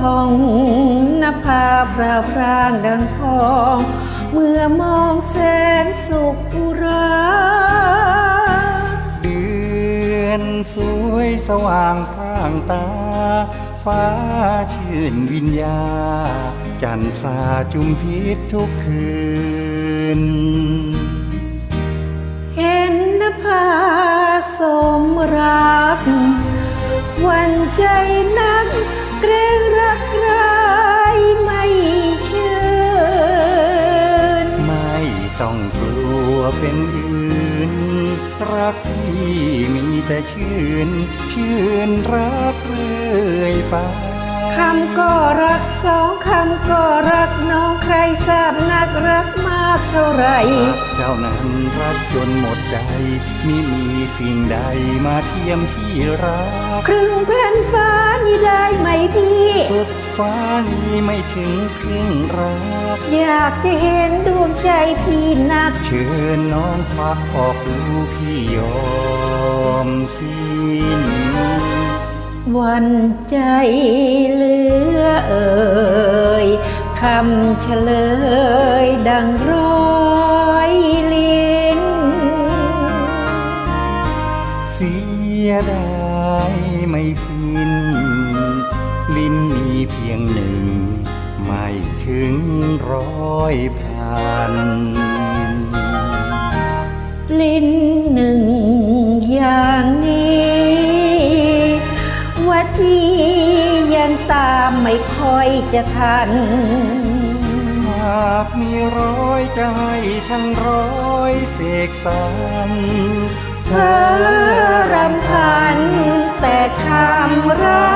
ผ่องนภาพราวพรางดังทอง เมื่อมองแสงสุขอุราเดือนสวยสว่างพรางตา ฟ้าชื่นวิญญา จันทราจุมพิษทุกคืน เห็นนภาสมรัก วันใจนักเกรงรักใครไม่เชื่นไม่ต้องกลัวเป็นอื่น รักพี่มีแต่ชื่น ชื่นรักเรื่อยไปคำก็รักสองคำก็รักน้องใครทราบนักรักมากเท่าไหร่รักเจ้านั้นรักจนหมดใจมิมีสิ่งใดมาเทียมพี่ รัก ครึ่งแผ่นฟ้านี่ได้ไหมพี่ สุดฟ้านี้ไม่ถึงครึ่งรัก อยากจะเห็นดวงใจพี่นัก เชิญน้องควักออกดูพี่ยอมสิ้นวันใจเหลือเอ่ยคำเฉลยดังร้ สียดายไม่สิ้น ลิ้นมีเพียงหนึ่ง ไม่ถึงร้อยพัน ลิ้นหนึ่งอย่างนี้ ว่าจียังตามไม่ค่อยจะทัน หากมีร้อยจะให้ทั้งร้อยเสกสรร เ